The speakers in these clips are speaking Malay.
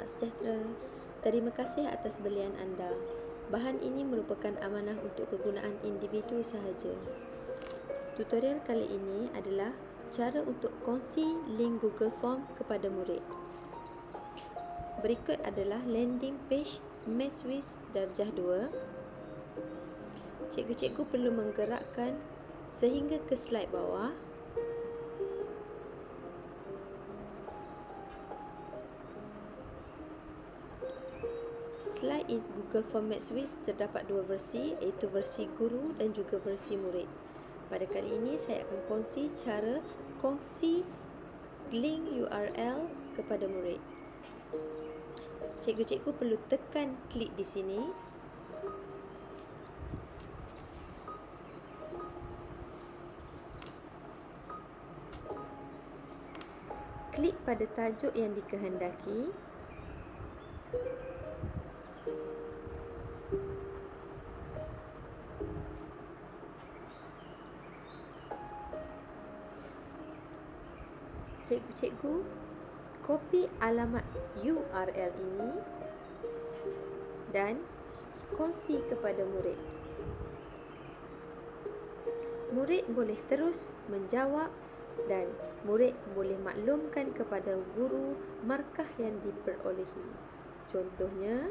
selamat sejahtera. Terima kasih atas belian anda. Bahan ini merupakan amanah untuk kegunaan individu sahaja. Tutorial kali ini adalah cara untuk kongsi link Google Form kepada murid. Berikut adalah landing page MathSwiss darjah 2. Cikgu-cikgu perlu menggerakkan sehingga ke slide bawah. Slide in Google Format Swiss terdapat dua versi iaitu versi guru dan juga versi murid. Pada kali ini saya akan kongsi cara kongsi link URL kepada murid. Cikgu-cikgu perlu tekan klik di sini. Klik pada tajuk yang dikehendaki. Cikgu-cikgu copy alamat URL ini dan kongsi kepada murid. Murid boleh terus menjawab dan murid boleh maklumkan kepada guru markah yang diperolehi. Contohnya,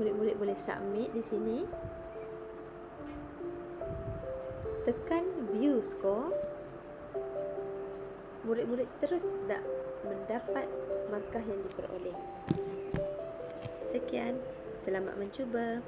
murid-murid boleh submit di sini. Tekan view score. Murid-murid terus dah mendapat markah yang diperoleh. Sekian, selamat mencuba.